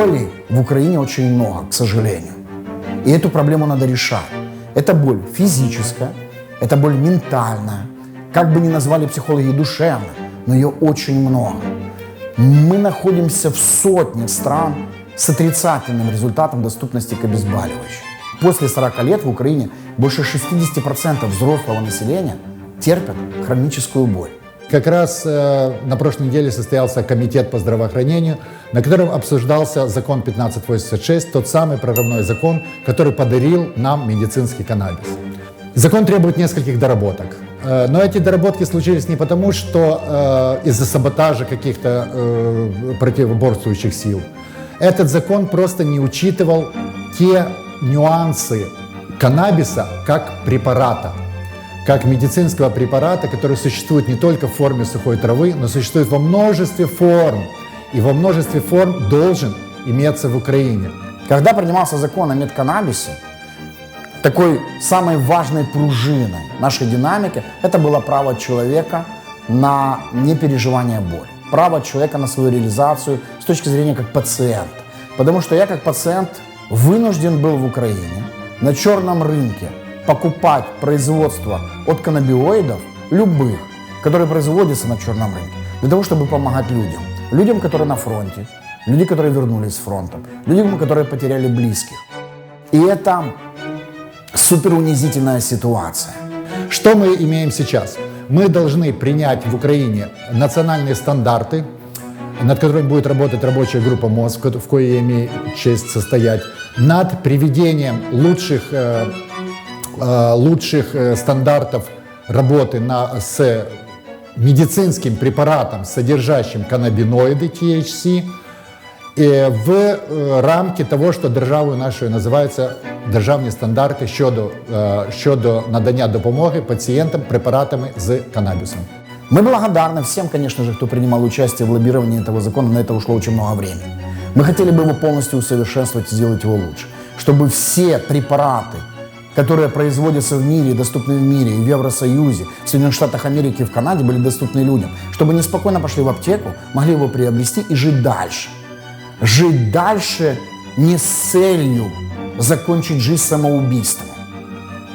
Боли в Украине очень много, к сожалению. И эту проблему надо решать. Это боль физическая, это боль ментальная, как бы ни назвали психологи душевной, но ее очень много. Мы находимся в сотнях стран с отрицательным результатом доступности к обезболивающим. После 40 лет в Украине больше 60% взрослого населения терпят хроническую боль. Как раз э, на прошлой неделе состоялся комитет по здравоохранению, на котором обсуждался закон 1586, тот самый прорывной закон, который подарил нам медицинский каннабис. Закон требует нескольких доработок. Э, но эти доработки случились не потому, что э, из-за саботажа каких-то противоборствующих сил. Этот закон просто не учитывал те нюансы каннабиса как препарата, как медицинского препарата, который существует не только в форме сухой травы, но существует во множестве форм. И во множестве форм должен иметься в Украине. Когда принимался закон о медканнабисе, такой самой важной пружиной нашей динамики это было право человека на непереживание боли. Право человека на свою реализацию с точки зрения как пациента. Потому что я как пациент вынужден был в Украине на черном рынке покупать производство от каннабиоидов, любых, которые производятся на черном рынке, для того, чтобы помогать людям. Людям, которые на фронте, люди, которые вернулись с фронта, людям, которые потеряли близких. И это супер унизительная ситуация. Что мы имеем сейчас? Мы должны принять в Украине национальные стандарты, над которыми будет работать рабочая группа МОЗ, в коей я имею честь состоять, над приведением лучших, э, э, лучших э, стандартов работы на, с медицинским препаратом, содержащим каннабиноиды THC, в е, рамки того, що державою нашою називаються державні стандарти щодо, е, щодо надання допомоги пацієнтам препаратами з каннабисом. Мы благодарны всем, конечно же, кто принимал участие в лоббировании этого закона. На это ушло очень много времени. Мы хотели бы его полностью усовершенствовать и сделать его лучше. Чтобы все препараты, которые производятся в мире, доступны в мире, в Евросоюзе, в Соединенных Штатах Америки в Канаде, были доступны людям. Чтобы они спокойно пошли в аптеку, могли его приобрести и жить дальше жить дальше не с целью закончить жизнь самоубийством.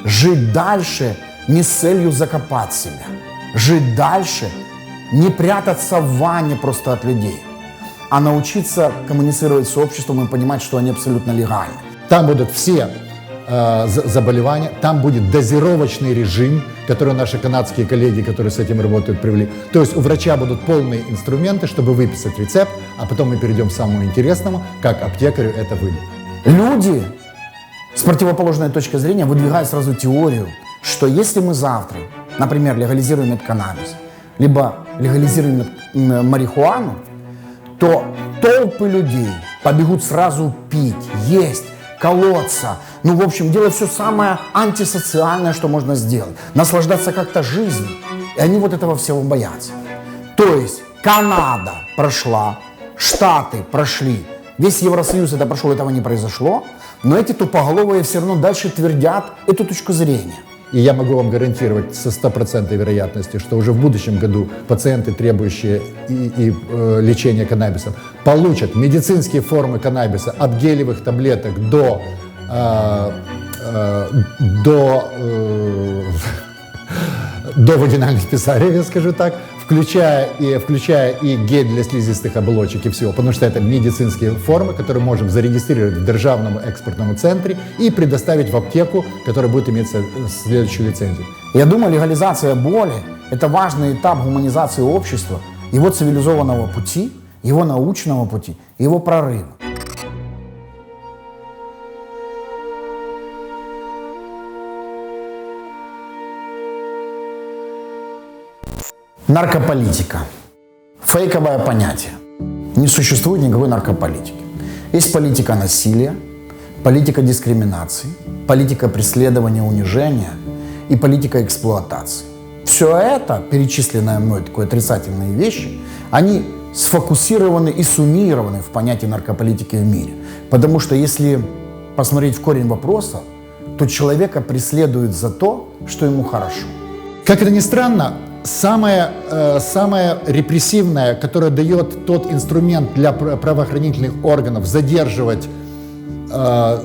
Жить дальше не с целью закопать себя. Жить дальше не прятаться в ванне просто от людей, а научиться коммуницировать с обществом и понимать, что они абсолютно легальны. Там будут все заболевания, там будет дозировочный режим, который наши канадские коллеги, которые с этим работают, привели. То есть у врача будут полные инструменты, чтобы выписать рецепт, а потом мы перейдем к самому интересному, как аптекарю это выйдет. Люди с противоположной точки зрения выдвигают сразу теорию, что если мы завтра, например, легализируем каннабис, либо легализируем марихуану, то толпы людей побегут сразу пить, есть, колоться. Ну, в общем, делать все самое антисоциальное, что можно сделать. Наслаждаться как-то жизнью. И они вот этого всего боятся. То есть Канада прошла, Штаты прошли, весь Евросоюз это прошел, этого не произошло. Но эти тупоголовые все равно дальше твердят эту точку зрения. И я могу вам гарантировать со стопроцентной вероятностью, что уже в будущем году пациенты, требующие и, и э, лечения каннабисом, получат медицинские формы каннабиса от гелевых таблеток до, до, э, до вагинальных писарей, я скажу так, включая и, включая и гель для слизистых оболочек и всего, потому что это медицинские формы, которые можем зарегистрировать в Державном экспортном центре и предоставить в аптеку, которая будет иметь следующую лицензию. Я думаю, легализация боли – это важный этап гуманизации общества, его цивилизованного пути, его научного пути, его прорыва. Наркополитика. Фейковое понятие. Не существует никакой наркополитики. Есть политика насилия, политика дискриминации, политика преследования, унижения и политика эксплуатации. Все это, перечисленное мной такие отрицательные вещи, они сфокусированы и суммированы в понятии наркополитики в мире. Потому что если посмотреть в корень вопроса, то человека преследуют за то, что ему хорошо. Как это ни странно, самое, э, самое репрессивное, которое дает тот инструмент для правоохранительных органов задерживать, э,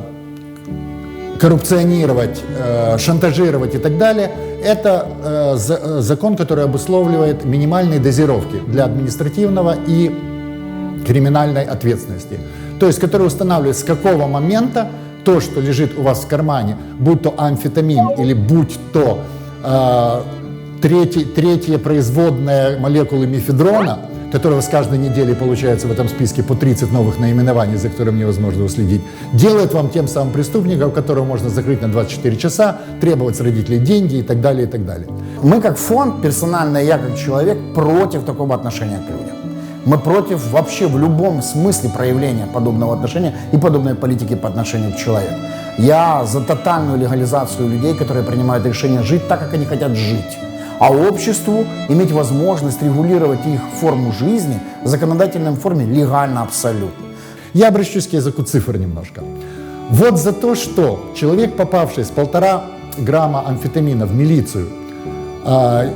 коррупционировать, э, шантажировать и так далее, это за, закон, который обусловливает минимальные дозировки для административного и криминальной ответственности. То есть, который устанавливает, с какого момента то, что лежит у вас в кармане, будь то амфетамин или будь то третий, третья производная молекулы мифедрона, которого с каждой недели получается в этом списке по 30 новых наименований, за которыми невозможно уследить, делает вам тем самым преступником, которого можно закрыть на 24 часа, требовать с родителей деньги и так далее, и так далее. Мы как фонд, персонально я как человек, против такого отношения к людям. Мы против вообще в любом смысле проявления подобного отношения и подобной политики по отношению к человеку. Я за тотальную легализацию людей, которые принимают решение жить так, как они хотят жить. А обществу иметь возможность регулировать их форму жизни в законодательном форме легально абсолютно. Я обращусь к языку цифр немножко. Вот за то, что человек, попавший с полтора грамма амфетамина в милицию, а,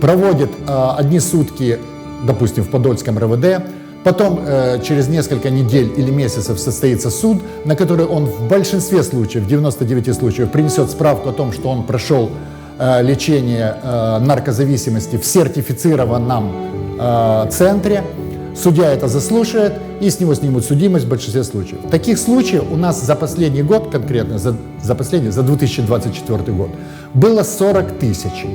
проводит а, одни сутки допустим, в Подольском РВД, Потом э, через несколько недель или месяцев состоится суд, на который он в большинстве случаев, в 99 случаев, принесет справку о том, что он прошел э, лечение э, наркозависимости в сертифицированном э, центре. Судья это заслушает, и с него снимут судимость в большинстве случаев. Таких случаев у нас за последний год, конкретно за, за последний, за 2024 год, было 40 тысяч.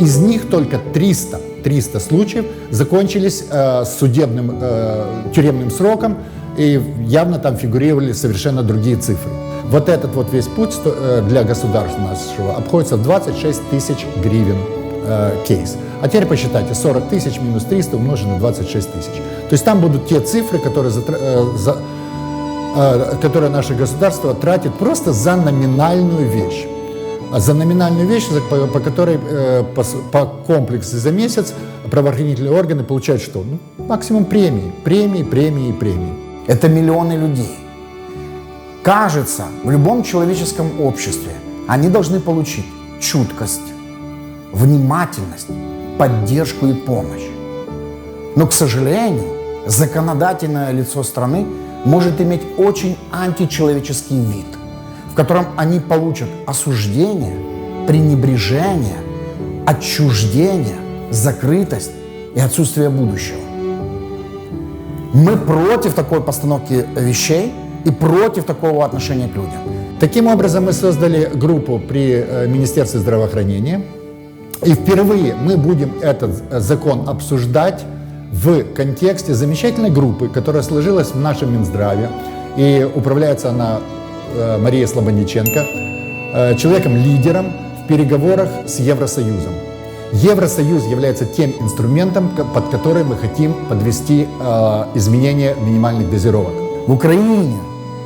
Из них только 300 300 случаев закончились э, судебным э, тюремным сроком, и явно там фигурировали совершенно другие цифры. Вот этот вот весь путь э, для государства нашего обходится в 26 тысяч гривен э, кейс. А теперь посчитайте, 40 тысяч минус 300 умножить на 26 тысяч. То есть там будут те цифры, которые, э, за, э, которые наше государство тратит просто за номинальную вещь. А за номинальную вещь, по, по которой э, по, по комплексу за месяц правоохранительные органы получают что? Ну, максимум премии, премии, премии, премии. Это миллионы людей. Кажется, в любом человеческом обществе они должны получить чуткость, внимательность, поддержку и помощь. Но, к сожалению, законодательное лицо страны может иметь очень античеловеческий вид – в котором они получат осуждение, пренебрежение, отчуждение, закрытость и отсутствие будущего. Мы против такой постановки вещей и против такого отношения к людям. Таким образом, мы создали группу при э, Министерстве здравоохранения. И впервые мы будем этот э, закон обсуждать в контексте замечательной группы, которая сложилась в нашем Минздраве. И управляется она Э, Мария Слободниченко, человеком-лидером в переговорах с Евросоюзом. Евросоюз является тем инструментом, под который мы хотим подвести изменения минимальных дозировок. В Украине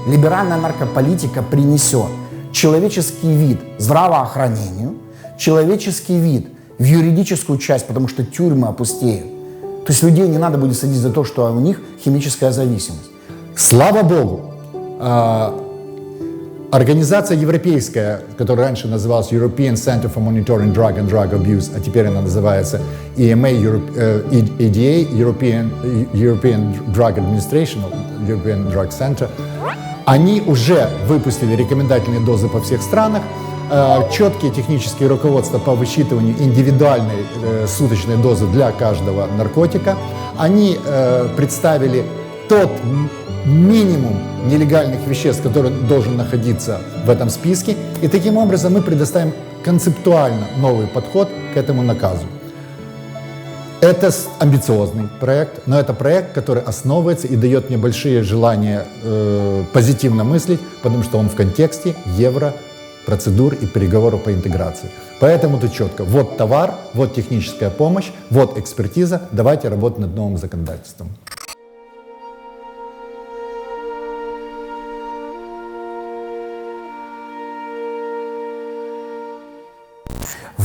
либеральная наркополитика принесет человеческий вид здравоохранению, человеческий вид в юридическую часть, потому что тюрьмы опустеют. То есть людей не надо будет садить за то, что у них химическая зависимость. Слава Богу, Организация европейская, которая раньше называлась European Center for Monitoring Drug and Drug Abuse, а теперь она называется EMA, EDA, European, European Drug Administration, European Drug Center, они уже выпустили рекомендательные дозы по всех странах, э, четкие технические руководства по высчитыванию индивидуальной э, суточной дозы для каждого наркотика. Они э, представили тот минимум нелегальных веществ, который должен находиться в этом списке. И таким образом мы предоставим концептуально новый подход к этому наказу. Это амбициозный проект, но это проект, который основывается и дает мне большие желания э, позитивно мыслить, потому что он в контексте евро процедур и переговоров по интеграции. Поэтому тут четко, вот товар, вот техническая помощь, вот экспертиза, давайте работать над новым законодательством.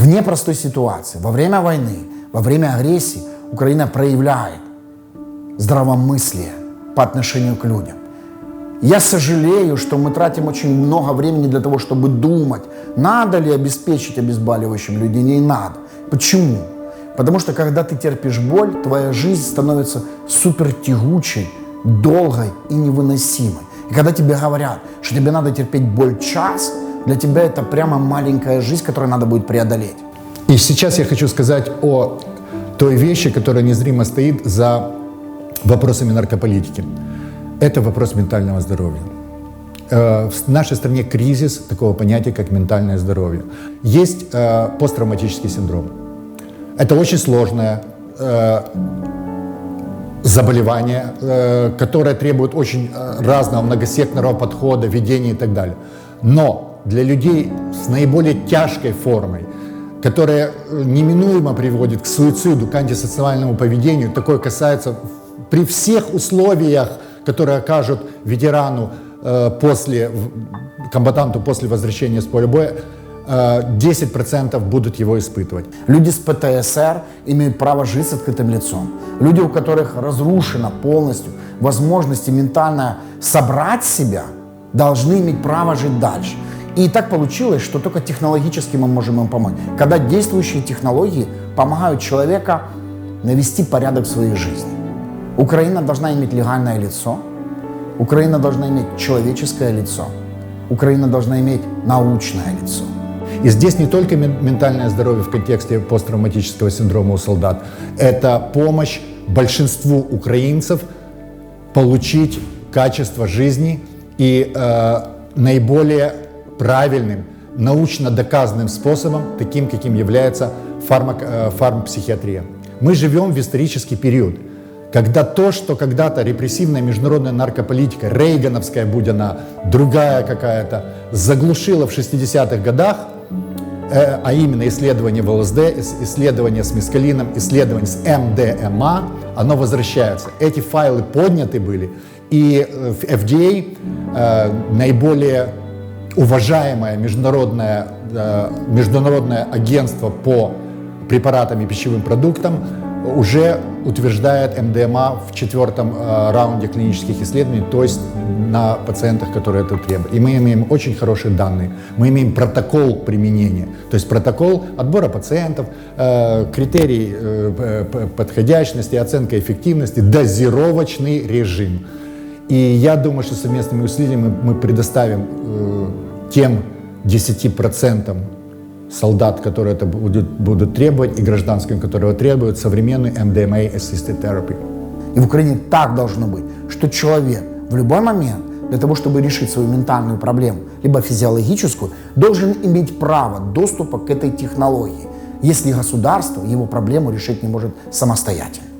В непростой ситуации, во время войны, во время агрессии Украина проявляет здравомыслие по отношению к людям. Я сожалею, что мы тратим очень много времени для того, чтобы думать, надо ли обеспечить обезболивающим людей, не надо. Почему? Потому что когда ты терпишь боль, твоя жизнь становится супер тягучей, долгой и невыносимой. И когда тебе говорят, что тебе надо терпеть боль час, для тебя это прямо маленькая жизнь, которую надо будет преодолеть. И сейчас я хочу сказать о той вещи, которая незримо стоит за вопросами наркополитики. Это вопрос ментального здоровья. Э, в нашей стране кризис такого понятия, как ментальное здоровье. Есть э, посттравматический синдром. Это очень сложное э, заболевание, которое требует очень разного многосекторного подхода, ведения и так далее. Но для людей с наиболее тяжкой формой, которая неминуемо приводит к суициду, к антисоциальному поведению, такое касается при всех условиях, которые окажут ветерану Э, после, комбатанту после возвращения с поля боя, 10% э, будут его испытывать. Люди с ПТСР имеют право жить с открытым лицом. Люди, у которых разрушена полностью возможности ментально собрать себя, должны иметь право жить дальше. И так получилось, что только технологически мы можем им помочь. Когда действующие технологии помогают человеку навести порядок в своей жизни. Украина должна иметь легальное лицо – Украина должна иметь человеческое лицо. Украина должна иметь научное лицо. И здесь не только ментальное здоровье в контексте посттравматического синдрома у солдат. Это помощь большинству украинцев получить качество жизни и э, наиболее правильным, научно доказанным способом, таким, каким является фармак, э, фармпсихиатрия. Мы живем в исторический период – когда то, что когда-то репрессивная международная наркополитика, рейгановская, будь она другая какая-то, заглушила в 60-х годах, э, а именно исследование в ЛСД, исследование с мискалином, исследование с МДМА, оно возвращается. Эти файлы подняты были, и э, FDA, наиболее уважаемое международное, э, международное агентство по препаратам и пищевым продуктам, уже утверждает МДМА в четвертом э, раунде клинических исследований, то есть на пациентах, которые это требуют. И мы имеем очень хорошие данные. Мы имеем протокол применения, то есть протокол отбора пациентов, э, критерий подходящности, оценка эффективности, дозировочный режим. И я думаю, что совместными усилиями мы предоставим тем 10% солдат, которые это будут, будут требовать, и гражданским, которые требуют, современный MDMA Assisted Therapy. И в Украине так должно быть, что человек в любой момент для того, чтобы решить свою ментальную проблему, либо физиологическую, должен иметь право доступа к этой технологии, если государство его проблему решить не может самостоятельно.